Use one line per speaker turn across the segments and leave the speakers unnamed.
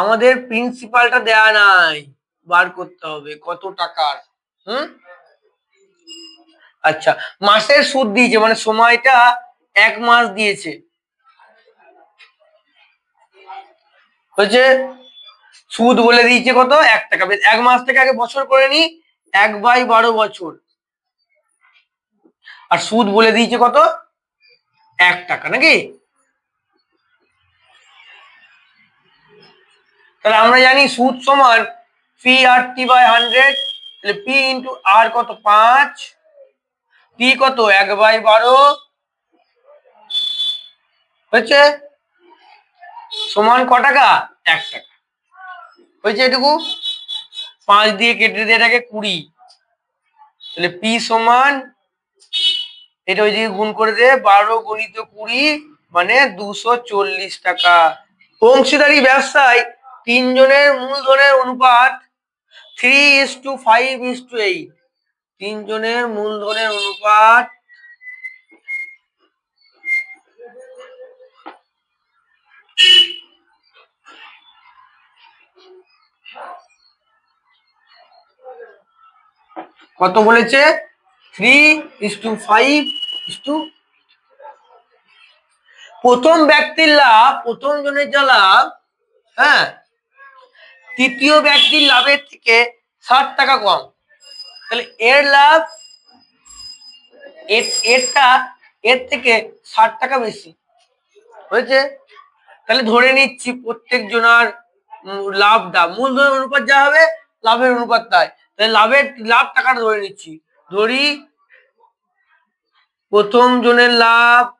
আমাদের প্রিন্সিপালটা দেয়া নাই। বার করতে হবে, কত টাকার? হুম? আচ্ছা মাসের সুদ দিয়েছে মানে সময়টা এক মাস দিয়েছে। হচ্ছে সুদ বলে দিয়েছে কত? এক টাকা। বেশ, এক মাস থেকে আগে বছর করে নি, এক বাই বারো বছর। আর সুদ বলে দিয়েছে কত? এক টাকা, নাকি? তাহলে আমরা জানি সুদ সমান P R T by hundred তাহলে পি ইন্টু আর কত? পাঁচ। টি কত? এক বাই বারো। হয়েছে? সমান ক টাকা? এক টাকা। হয়েছে এটুকু? পাঁচ দিয়ে কেটে দিয়ে এটাকে কুড়ি। তাহলে পি সমান, এটা ওই দিকে গুণ করে দে, বারো গণিত কুড়ি মানে দুশো চল্লিশ টাকা। অংশীদারি ব্যবসায় তিনজনের মূলধনের অনুপাত three is two five is two eight তিনজনের মূলধনের অনুপাত কত বলেছে? Three is two five is two প্রথম ব্যক্তির লাভ, প্রথম জনের যা লাভ হ্যাঁ তৃতীয় ব্যক্তির লাভের থেকে ষাট টাকা কম। তাহলে এর লাভ, এর, এরটা, এর থেকে ষাট টাকা বেশি। হয়েছে? তাহলে ধরে নিচ্ছি প্রত্যেক জনার লাভটা। মূলধন অনুপাত যা হবে, লাভের অনুপাত তাই। তাহলে লাভের, লাভ টাকাটা ধরে নিচ্ছি। ধরি, প্রথম জনের লাভ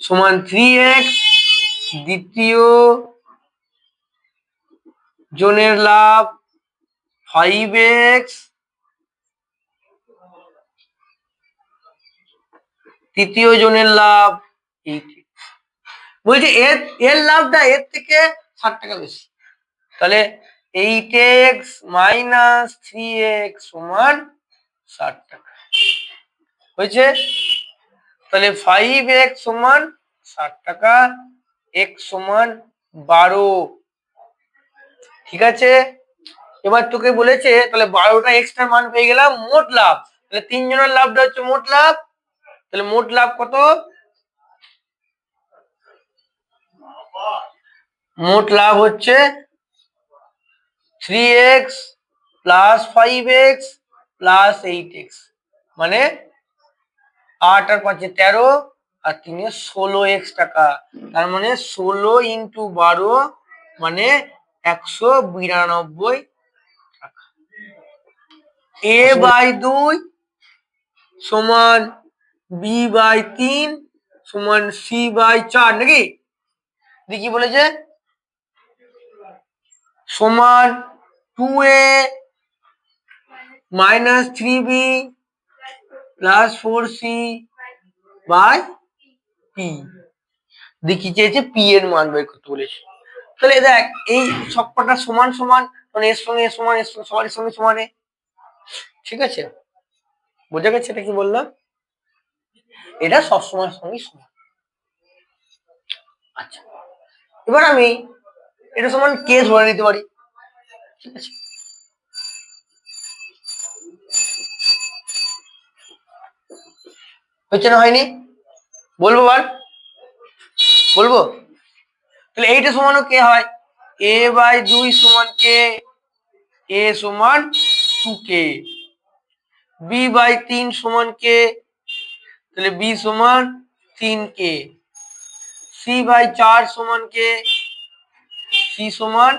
সমান থ্রি এক্স দ্বিতীয় জনের লাভ ফাইভ এক্স তৃতীয় জনের লাভ এইট বলছে এর এর লাভটা এর থেকে ষাট টাকা বেশি। তাহলে eight x minus three x সমান ষাট টাকা। হয়েছে? তাহলে ফাইভ এক্স সমান ষাট টাকা এক্স সমান বারো। ঠিক আছে? এবার তোকে বলেছে, তাহলে বারোটা এক্সট্রা মান পেয়ে গেলাম, মোট লাভ। তাহলে তিনজনের লাভটা হচ্ছে মোট লাভ। তাহলে মোট লাভ কত? মোট লাভ হচ্ছে three x plus five x plus eight x মানে আট আর পাঁচে তেরো আর তিনে ষোলো এক্স টাকা। তার মানে ষোলো ইন্টু বারো মানে একশো বিরানব্বই টাকা। এ বাই দুই সমান বি বাই তিন সমান সি বাই চার নাকি? দেখি বলেছে? সমান two A minus three B plus four C by P দেখি চেয়েছে পি এর মান বের করতে বলেছে। তাহলে দেখ, এই সবকটা সমান সমান মানে এর সঙ্গে এর সমান, এর সঙ্গে সমানের সঙ্গে সমানে। ঠিক আছে? বোঝা গেছে এটা কি বললাম? এটা সবসময়ের সঙ্গে সমান। আচ্ছা। এবার আমি এটা সমান কে ধরে নিতে পারি। ঠিক আছে? হচ্ছে না হয়নি? বলব বার বলব? তাহলে এইটা সমানও কে হয়? এ বাই দুই সমান কে? এ সমান টু কে। বি বাই তিন সমান কে? তাহলে বি সমান তিন কে। সি বাই চার সমান কে? সি সমান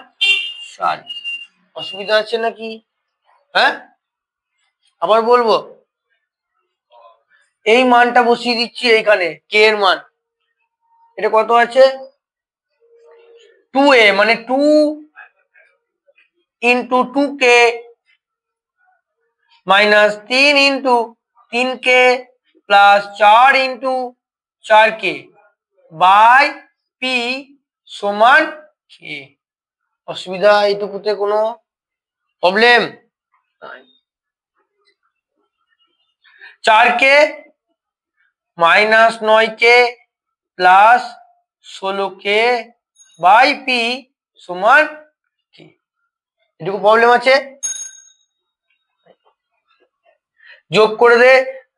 চার অসুবিধা আছে নাকি? হ্যাঁ? আবার বলব। এই মানটা বসিয়ে দিচ্ছি এইখানে কে এর মান। এটা কত আছে? টু এ মানে two into two K minus তিন ইন্টু তিন কে প্লাস চার ইন্টু চার কে বাই পি সমান কে অসুবিধা এইটুকুতে কোনো প্রবলেম চার কে মাইনাস নয় কে প্লাস ষোলো কে বাই পি সমান কি? এটুকু প্রবলেম আছে? যোগ করে দে,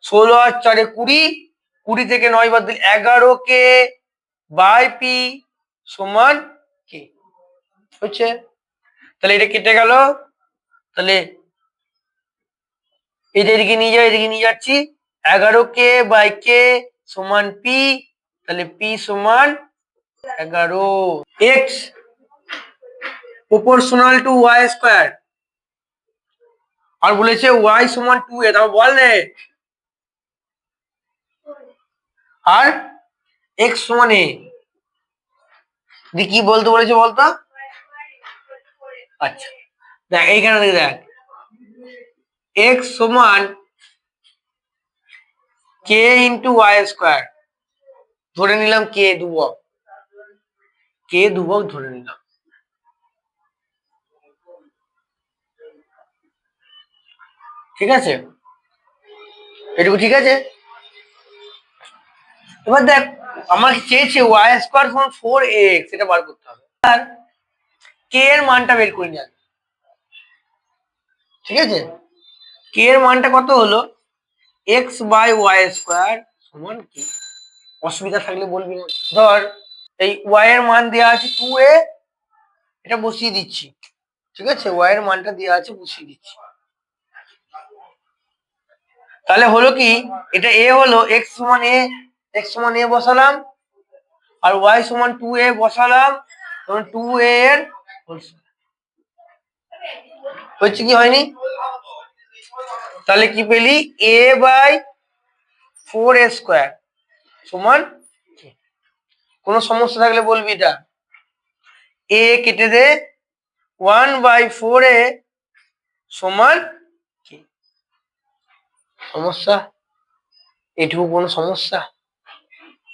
ষোলো আর চারে কুড়ি কুড়ি থেকে নয় বাদ এগারো কে বাই পি সমান কি? হচ্ছে তাহলে এটা কেটে গেল। তাহলে এটা এদিকে নিয়ে যাই এদিকে নিয়ে যাচ্ছি। এগারো কে বাই কে সমান পি তাহলে পি সমান এগারো x proportional to y square আর বলেছে ওয়াই সমান টু এ তাও বল রে আর এক্স সমান এ কি বলতে বলেছে বলতো আচ্ছা দেখ, এইখানে দেখ। এক্স সমান কে ইন্টু ওয়াই স্কোয়ার ধরে নিলাম কে দুবক। কে দুবক ধরে নিলাম। ঠিক আছে? এটুকু ঠিক আছে? এবার দেখ, আমার চেয়েছে ওয়াই স্কোয়ার সমান ফোর এক্স এটা বার করতে হবে। আর কে এর মানটা বের করে নিয়ে ঠিক আছে? কে এর মানটা কত হলো? এক্স বাই ওয়াই স্কোয়ার সমান কি? অসুবিধা থাকলে বলবি না। ধর, এই ওয়াই এর মান দেওয়া আছে টু এ এটা বসিয়ে দিচ্ছি। ঠিক আছে? ওয়াই এর মানটা দেওয়া আছে, বসিয়ে দিচ্ছি। তাহলে হলো কি? এটা এ হলো এক্স সমান এ এক্স সমান এ বসালাম। আর ওয়াই সমান টু এ বসালাম। টু এ এর হচ্ছে কি হয়নি? তাহলে কি পেলি? A by four A square সমান? কোনো সমস্যা থাকলে বলবি এটা। এ কেটে দে ওয়ান বাই ফোর এ সমান সমস্যা? এটুকু কোনো সমস্যা?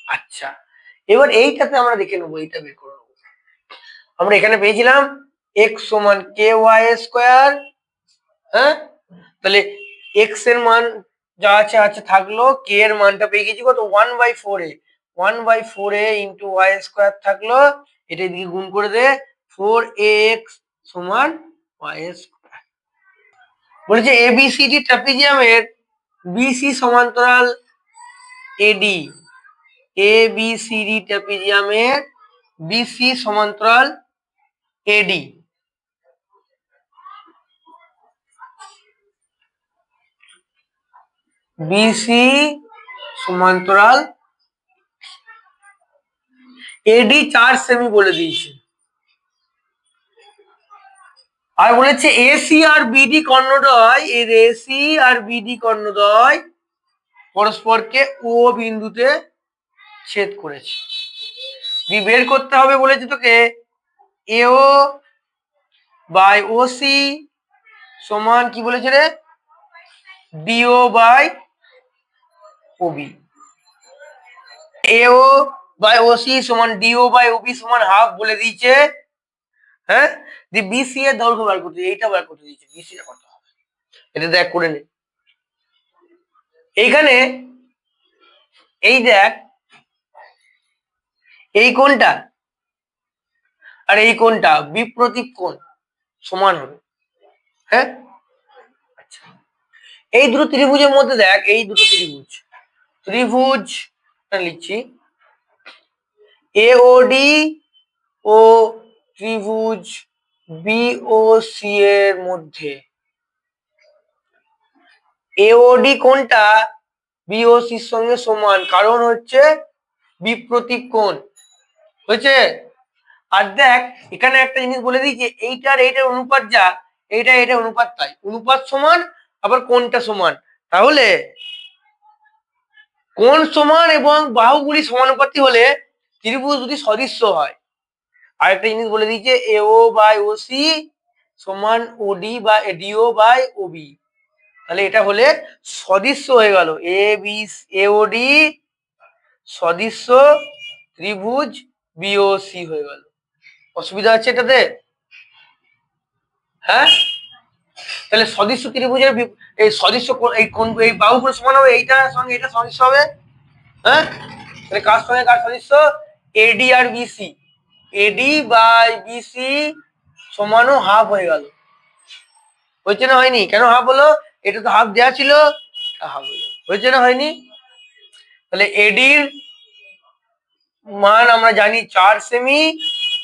আচ্ছা এবার এইটাতে আমরা দেখে নেব, এইটা বের করে নেব। আমরা এখানে পেয়েছিলাম এক্স সমান কে ওয়াই স্কোয়ার হ্যাঁ? তাহলে এক্সের মান যা আছে আছে থাকল কে এর মানটা পেয়ে গেছি কত? One by four A. One by four A into y square থাকল, এটা এদিকে গুণ করে দে। ফোর এক্স সমান ওয়াই স্কোয়ার বলেছে এ বি সি এবিসিডি ট্রাপিজিয়ামের বিসি সমান্তরাল AD A B C D ট্রাপিজিয়ামের BC সমান্তরাল এডি বিসি সমান্তরাল। এডি চার সেমি বলে দিয়েছে। আর বলেছে এসি আর বিডি কর্ণদয় এর এসি আর বিডি কর্ণদয় পরস্পরকে ও বিন্দুতে ছেদ করেছে। দি বের করতে হবে বলেছে তোকে। এও বাই ওসি সমান কি বলেছে রে? DO by OB AO by OC সমান ডিও বাই ওবি সমান হাফ বলে দিয়েছে হ্যাঁ? দি বিসি এর দৈর্ঘ্য বার করতে এইটা বার করতে দিয়েছে বিসি এর কত হবে। এটা দেখ, করে নে। এইখানে, এই দেখ, এই কোনটা আর এই কোনটা বিপ্রতীক কোণ সমান হবে হ্যাঁ? আচ্ছা। এই দুটো ত্রিভুজের মধ্যে দেখ, এই দুটো ত্রিভুজ। ত্রিভুজ লিখছি। এওডি ও ত্রিভুজ বিওসি এর মধ্যে। এওডি কোনটা? বিওসির সঙ্গে সমান, কারণ হচ্ছে বিপ্রতীক কোণ। হয়েছে? আর দেখ, এখানে একটা জিনিস বলে দিই যে এইটার এইটার অনুপাত যা এইটা এটা অনুপাত তাই। অনুপাত সমান, আবার কোনটা সমান। তাহলে কোণ সমান এবং বাহুগুলি সমানুপাতি হলে ত্রিভুজ যদি সদৃশ্য হয়। আর একটা জিনিস বলে দিয়েছে এও বাই ও সি সমান ওডি বা এডিও বাই ওবি তাহলে এটা হলে সদৃশ্য হয়ে গেল। এ বি এওডি সদৃশ্য ত্রিভুজ বিওসি হয়ে গেল। অসুবিধা আছে এটাতে? হ্যাঁ? তাহলে সদৃশ্য ত্রিভুজের এই সদৃশ্য এই কোন এই বাহুগুলো সমান হবে? এইটার সঙ্গে এটা সদৃশ্য হবে? হ্যাঁ? তাহলে কার সঙ্গে কার সাদৃশ্য এডি আর বিসি এডি বাই বিসি সমানও হাফ হয়ে গেল। হয়েছে না হয়নি? কেন হাফ হলো? এটা তো হাফ দেওয়া ছিল। হাফ হয়ে হয়েছে না হয়নি? তাহলে এডির মান আমরা জানি চার সেমি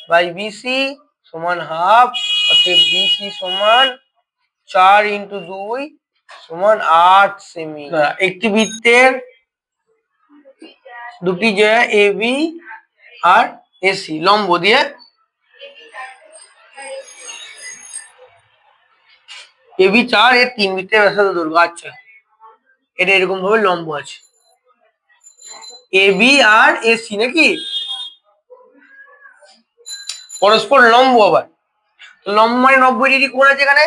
বাই বিসি সমান হাফ অর্থাৎ বিসি সমান চার ইন্টু দুই সমান আট সেমি। একটি বৃত্তের দুটি যে এ বি আর এসি লম্ব দিয়ে এ বি চার, এর তিন বৃত্তের ব্যাসার্ধ দৈর্ঘ্য আচ্ছা। এটা এরকম ভাবে লম্ব আছে। এ বি আর এসি নাকি? পরস্পর লম্ব আবার। লম্ব মানে নব্বই ডিগ্রি কোণ আছে এখানে?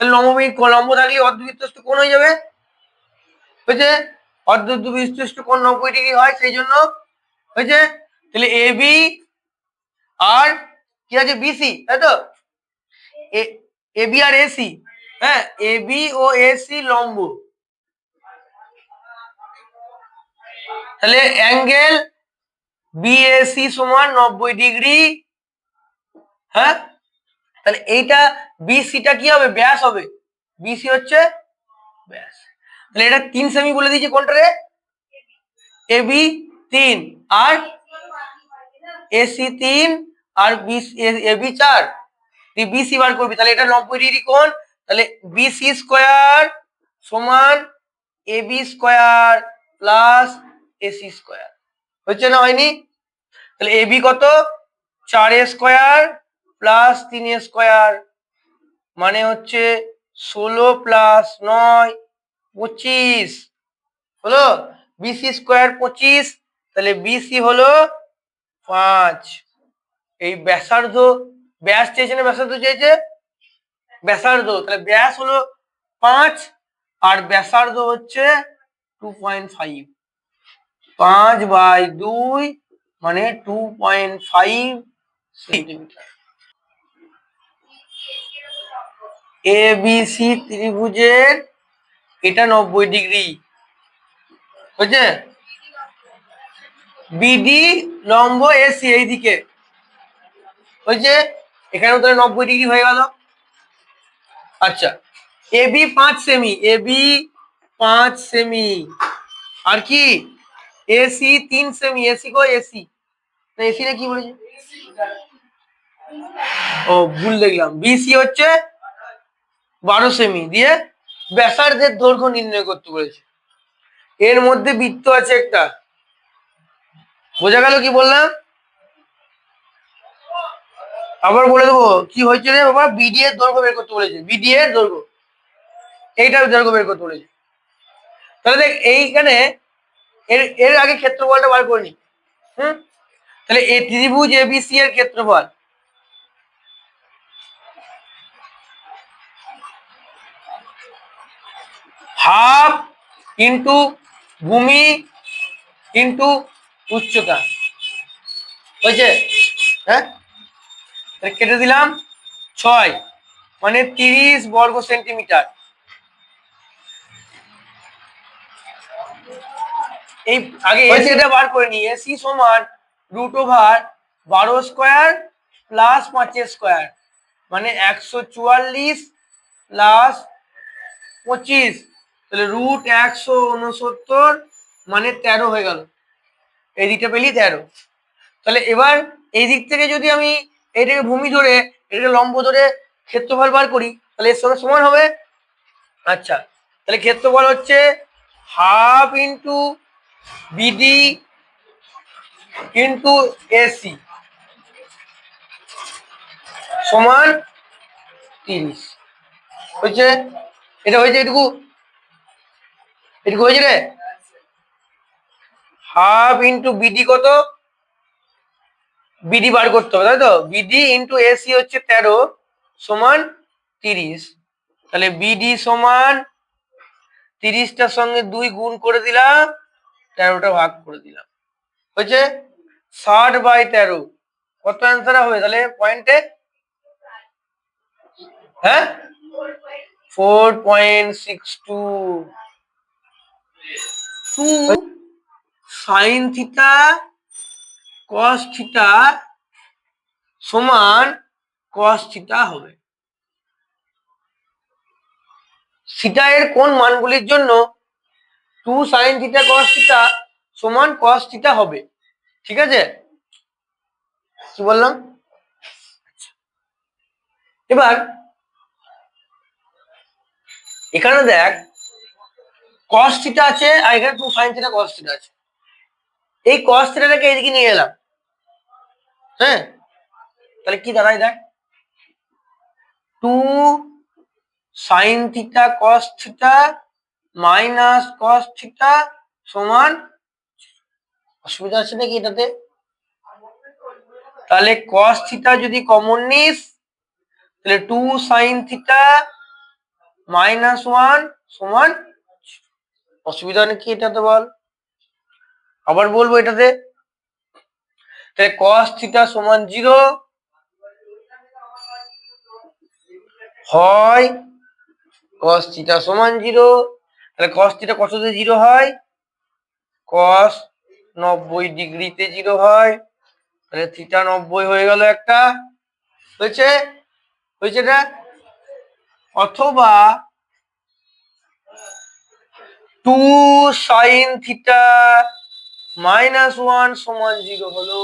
তাহলে বি- লম্ব থাকলে অর্ধবৃত্তস্থ কোণ হয়ে যাবে? হয়েছে? অর্ধবৃত্তস্থ কোণ নব্বই ডিগ্রি হয়? সেই জন্য হয়েছে? তাহলে এ বি আর কি আছে? বিসি তাই তো? এ বি আর এসি হ্যাঁ? এ বি ও এসি লম্ব। তাহলে অ্যাঙ্গেল বিএসি সমান নব্বই ডিগ্রি হ্যাঁ? তাহলে এইটা বিসিটা কি হবে? ব্যাস হবে। বিসি হচ্ছে ব্যাস। তাহলে এটা তিন সেমি বলে দিয়েছে কোনটা রে? এ বি তিন। আর এসি তিন আর এ বি চার। তুই বিসি বার করবি। তাহলে এটা নব্বই ডিগ্রি কোণ। তাহলে বিসি স্কোয়ার সমান A B square plus AC square হচ্ছে না হয়নি? তাহলে এ বি কত? চার এ স্কোয়ার প্লাস তিন স্কোয়ার মানে হচ্ছে ষোলো প্লাস নয় পঁচিশ। হলো? বিসি স্কোয়ার পঁচিশ, তাহলে বিসি হলো পাঁচ। এই ব্যাসার্ধ, ব্যাস চেয়েছে না ব্যাসার্ধ চেয়েছে ব্যাসার্ধ, তাহলে ব্যাস হলো পাঁচ আর ব্যাসার্ধ হচ্ছে টু পয়েন্ট ফাইভ পাঁচ বাই দুই মানে two point five centimetre A B C ত্রিভুজের এটা নব্বই ডিগ্রি। বুঝছে বিডি লম্ব এসি এইদিকে। হয়েছে এখানেও তাহলে নব্বই ডিগ্রি হয়ে গেল। আচ্ছা। এ বি পাঁচ সেমি এ বি পাঁচ সেমি আর কি? এসি তিন সেমি এসি কো? এসি এসি না কি বলেছে? ও, ভুল দেখলাম। বিসি হচ্ছে বারো সেমি দিয়ে ব্যাসার্ধের দৈর্ঘ্য নির্ণয় করতে বলেছে। এর মধ্যে বৃত্ত আছে একটা। বোঝা গেল কি বললাম? আবার বলে দেবো, কি হয়েছে রে বাবা? বিডি এর দৈর্ঘ্য বের করতে বলেছে। বিডি এর দৈর্ঘ্য। এইটার দৈর্ঘ্য বের করতে বলেছে। তাহলে দেখ, এইখানে এর এর আগে ক্ষেত্রফলটা বার করিনি। হুম? তাহলে এই ত্রিভুজ এবিসি এর ক্ষেত্রফল হাফ ইন্টু ভূমি ইন্টু উচ্চতা। হয়েছে? হ্যাঁ? কেটে দিলাম। ছয় মানে তিরিশ বর্গ সেন্টিমিটার। এই আগে এসি এটা বার করে নিয়ে এসি সমান রুট ওভার বারো স্কোয়ার প্লাস পাঁচের স্কোয়ার মানে একশো চুয়াল্লিশ প্লাস পঁচিশ। তাহলে রুট একশো উনসত্তর মানে তেরো হয়ে গেল। এই দিকটা পেলি তেরো। তাহলে এবার এই দিক থেকে যদি আমি এইটাকে ভূমি ধরে, এটাকে লম্ব ধরে ক্ষেত্রফল বার করি, তাহলে এর সঙ্গে সমান হবে? আচ্ছা তাহলে ক্ষেত্রফল হচ্ছে half into BD into AC সমান তিরিশ। হয়েছে? এটা হয়েছে এটুকু এটুকু হয়েছে রে? হাফ ইন্টু বিডি কত? বিডি বার করতে হবে, তাই তো? বিডি ইন্টু এসি হচ্ছে তেরো সমান তিরিশ। তাহলে বিডি সমান তিরিশটার সঙ্গে দুই গুণ করে দিলাম, তেরোটা ভাগ করে দিলাম। হয়েছে? ষাট বাই তেরো। কত অ্যান্সার হবে তাহলে পয়েন্টে হ্যাঁ? Four point six two two sine theta cos theta সমান কস থিটা হবে। থিটা এর কোন মানগুলির জন্য two sine theta cos theta সমান কস থিটা হবে? ঠিক আছে? কি বললাম? এবার এখানে দেখ কস থিটা আছে, আর এখানে two sine theta cos theta আছে। এই কস থিটাটাকে এদিকে নিয়ে এলাম। হ্যাঁ? তাহলে কি দাঁড়ায় দেখ? Two sine theta cos theta minus cos theta সমান, অসুবিধা আছে নাকি এটাতে? তাহলে কস থিটা যদি কমন নিস, তাহলে two sine theta minus one সমান অসুবিধা নাকি এটাতে বল? আবার বলব এটাতে। তাহলে কস থিটা সমান জিরো হয় কস থিটা সমান জিরো তাহলে কস থিটা কততে জিরো হয়? কস নব্বই ডিগ্রিতে জিরো হয়। তাহলে থিটা নব্বই হয়ে গেল একটা। হয়েছে? হয়েছে এটা অথবা two sine theta minus one সমান জিরো হলো।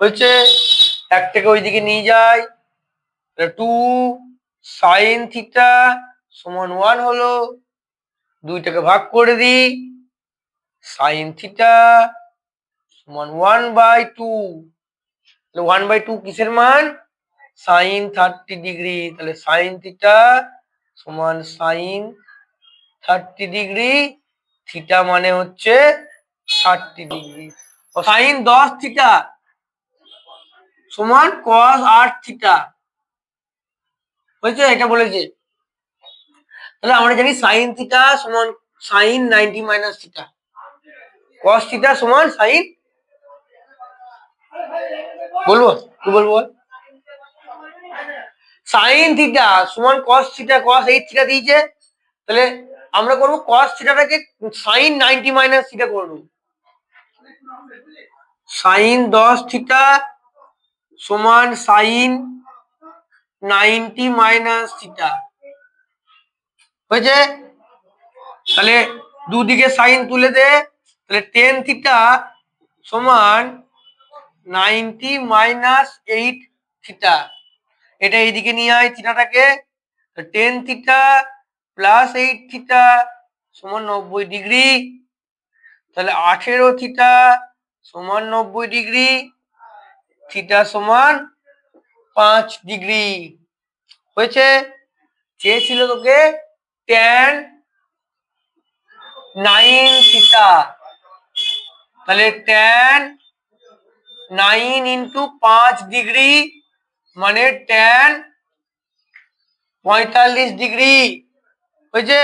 হয়েছে? একটাকে ওইদিকে নিয়ে যাই। টু সাইন থিটা সমান ওয়ান হলো। দুইটাকে ভাগ করে দিই। সাইন থিটা সমান one by two. One by two কিসের মান? Sine thirty degree. তাহলে সাইন থিটা সমান সাইন থার্টি ডিগ্রি, থিটা মানে হচ্ছে ষাটটি ডিগ্রি। সাইন দশ থিটা সমান কস আট থিটা। হয়েছে? এটা বলেছে। তাহলে আমরা জানি সাইন থিটা সমান sine ninety minus theta. Cos theta সমান সাইন বলব? কি বলব সাইন থিটা সমান cos theta, cos eight theta দিয়েছে। তাহলে আমরা করব কস থিটাটাকে সাইন নাইনটি মাইনাস থিটা করব। সাইন দশ থিটা সমান সাইন নাইনটি মাইনাস থিটা হয়েছে? তাহলে দুদিকে সাইন তুলে দে, তাহলে টেন থিটা সমান নাইনটি মাইনাস এইট থিটা এটা এইদিকে নিয়ে আয় থিটাটাকে ten theta plus eight theta সমান নব্বই ডিগ্রি তাহলে আঠেরো থিটা সমান নব্বই ডিগ্রি থিটা সমান পাঁচ ডিগ্রি হয়েছে? চেয়েছিল তোকে ট্যান নাইন থিটা তাহলে ট্যান নাইন ইন্টু পাঁচ ডিগ্রি মানে ট্যান পঁয়তাল্লিশ ডিগ্রি হয়েছে?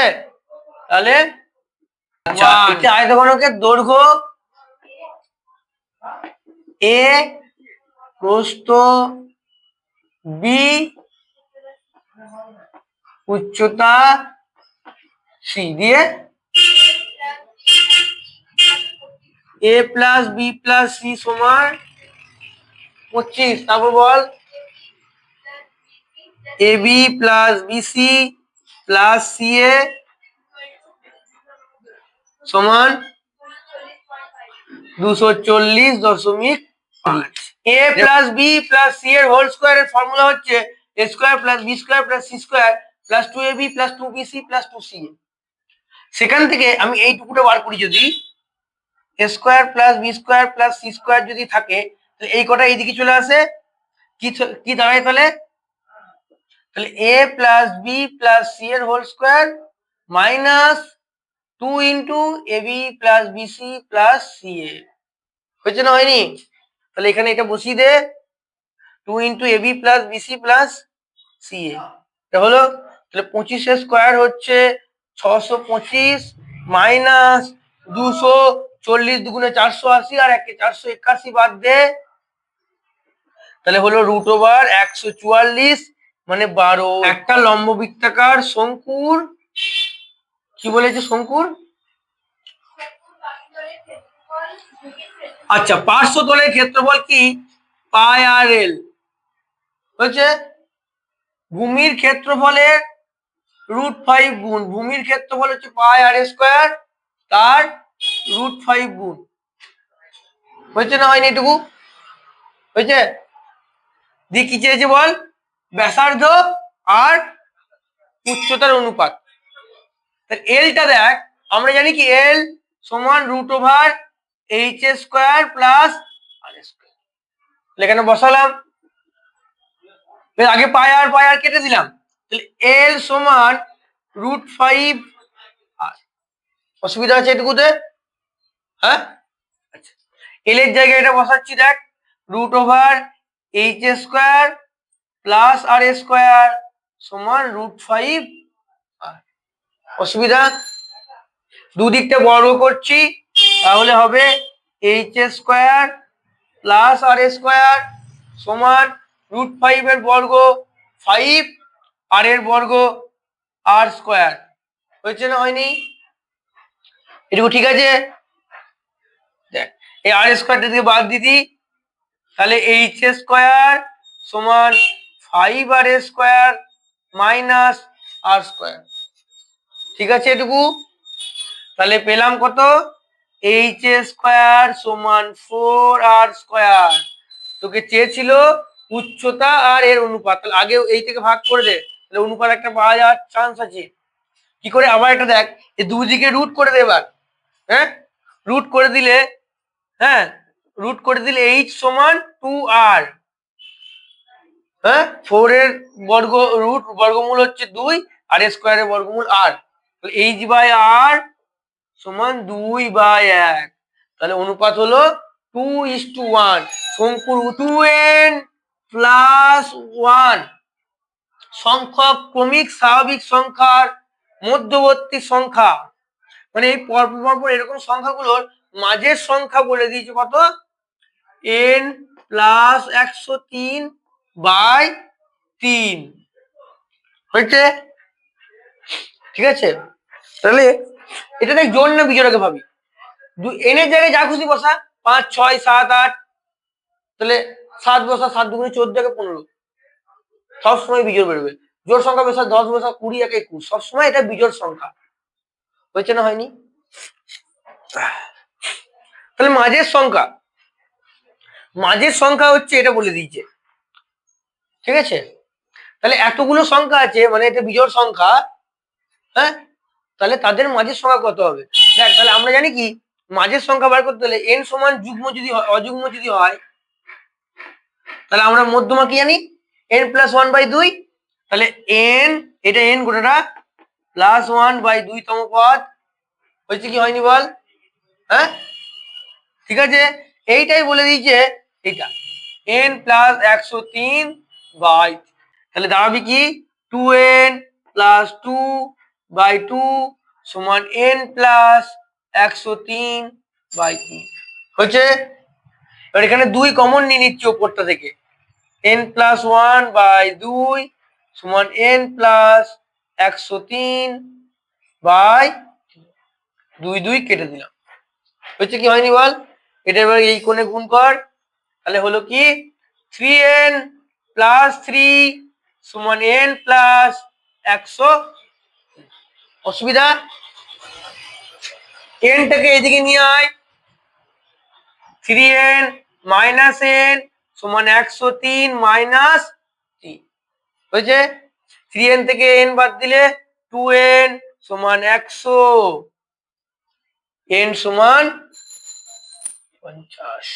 তাহলে?
আচ্ছা,
একটি আয়তঘনকের দৈর্ঘ্য এ প্রস্থ বি উচ্চতা সি দিয়ে A plus B plus C সমান পঁচিশ। তারপর বল A B plus BC plus C A সমান দুশো চল্লিশ দশমিক A plus B plus C এর হোল স্কোয়ারের ফর্মুলা হচ্ছে A square plus B square plus C square plus two A B plus two B C plus two C. সেখান থেকে আমি এইটুকুটা বার করি যদি A square plus B square plus C square যদি থাকে তাহলে এই কটা এইদিকে চলে আসে। কি কি দাঁড়ায় তাহলে? তাহলে A plus B plus C এর whole square minus two into A B plus BC plus C A হয়েছে না হয়নি? তাহলে এখানে এটা বসিয়ে দে। Two into A B plus BC plus C A এটা হলো, তাহলে পঁচিশের স্কোয়ার হচ্ছে ছশো পঁচিশ মাইনাস দুশো চল্লিশ দুগুণে চারশো আশি আর একে চারশো একাশি বাদ দে। তাহলে হলো রুট ওভার একশো চুয়াল্লিশ মানে বারো, একটা লম্ব বৃত্তাকার শঙ্কুর, কি বলেছে শঙ্কুর? আচ্ছা পার্শ্বতলের ক্ষেত্রফল কি? পাই আর এল। হচ্ছে ভূমির ক্ষেত্রফলের রুট ফাইভ গুণ, ভূমির ক্ষেত্রফল হচ্ছে পাই আর স্কোয়ার, তার রুট ফাইভ গুণ। হয়েছে না হয়নি এটুকু? হয়েছে? দিয়ে কি চেয়েছে বল? ব্যাসার্ধ আর উচ্চতার অনুপাত। এলটা দেখ, আমরা জানি কি এল সমান root over H square plus R square এখানে বসালাম। আগে পাই আর পায় আর কেটে দিলাম। তাহলে এল সমান রুট ফাইভ আর অসুবিধা আছে এটুকুতে? হ্যাঁ? আচ্ছা। এল এর জায়গায় এটা বসাচ্ছি, দেখ। Root over H square plus R square সমান রুট ফাইভ অসুবিধা? দুদিকটা বর্গ করছি, তাহলে হবে H square plus R square সমান রুট ফাইভ এর বর্গ ফাইভ আর এর বর্গ আর স্কোয়ার হয়েছে না হয়নি? এটুকু ঠিক আছে? দেখ, এই আর স্কোয়ারটা থেকে বাদ দিদি তাহলে এইচ স্কোয়ার সমান five R square minus R square. ঠিক আছে এটুকু? তাহলে পেলাম কত? এইচ স্কোয়ার সমান ফোর আর স্কোয়ার। তোকে চেয়েছিল উচ্চতা আর এর অনুপাত। তাহলে আগে এই থেকে ভাগ করে দে। তাহলে অনুপাত একটা পাওয়া যাওয়ার চান্স আছে। কি করে? আবার একটা দেখ। এই দুই দিকে রুট করে দে এবার। হ্যাঁ? রুট করে দিলে হ্যাঁ? রুট করে দিলে এইচ সমান টু আর হ্যাঁ? ফোর এর বর্গ রুট বর্গমূল হচ্ছে দুই, আর স্কোয়ারের বর্গমূল আর এইচ বাই আর সমান দুই বাই এক। তাহলে অনুপাত হলো টু ইস টু ওয়ান শঙ্কুর টু এন প্লাস ওয়ান সংখ্যক ক্রমিক স্বাভাবিক সংখ্যার মধ্যবর্তী সংখ্যা। মানে এই পরপর পরপর এরকম সংখ্যাগুলোর মাঝের সংখ্যা বলে দিয়েছে কত? এন প্লাস একশো তিন বাই তিন। হয়েছে? ঠিক আছে? তাহলে এটা দেখ জোর না বিজোড়াকে ভাবি। এনের জায়গায় যা খুশি বসা, পাঁচ, ছয়, সাত, আট। তাহলে সাত বসা, সাত দুগুণে চোদ্দ একে পনেরো। সবসময় বিজোড় বেরোবে। জোর সংখ্যা বসা, দশ বসা, কুড়ি এক একুশ। সবসময় এটা বিজোড় সংখ্যা। হয়েছে না হয়নি? তাহলে মাঝের সংখ্যা। মাঝের সংখ্যা হচ্ছে এটা বলে দিয়েছে। ঠিক আছে? তাহলে এতগুলো সংখ্যা আছে মানে এটা বিজোড় সংখ্যা হ্যাঁ? তাহলে তাদের মাঝের সংখ্যা কত হবে? দেখ, তাহলে আমরা জানি কি? মাঝের সংখ্যা বার করতে হলে এন সমান যুগ্ম যদি হয়, অযুগ্ম যদি হয়, তাহলে আমরা মধ্যমা কি জানি? এন প্লাস ওয়ান বাই দুই, তাহলে এন এটা এন গোটাটা প্লাস ওয়ান বাই দুইতম পদ, হয়েছে কি হয়নি বল? হ্যাঁ? ঠিক আছে? এইটাই বলে দিয়েছে, এইটা। এন প্লাস একশো তিন বাই। তাহলে দাঁড়াবে কি? Two N plus two by two সমান এন প্লাস একশো তিন বাই তিন। হচ্ছে এবার এখানে দুই কমন নিয়ে নিচ্ছি ওপরটা থেকে। এন প্লাস ওয়ান বাই দুই সমান এন প্লাস একশো তিন বাই দুই দুই কেটে দিলাম। হচ্ছে কি হয়নি বল? এটা এবার এই কোণে গুণ কর। তাহলে হলো কি? থ্রি এন প্লাস থ্রি সমান এন প্লাস একশো। অসুবিধা? এনটাকে এদিকে নিয়ে আয়। থ্রি এন মাইনাস এন সমান একশো তিন মাইনাস তিন হয়েছে থ্রি এন থেকে এন বাদ দিলে টু এন সমান একশো। এন সমান পঞ্চাশ।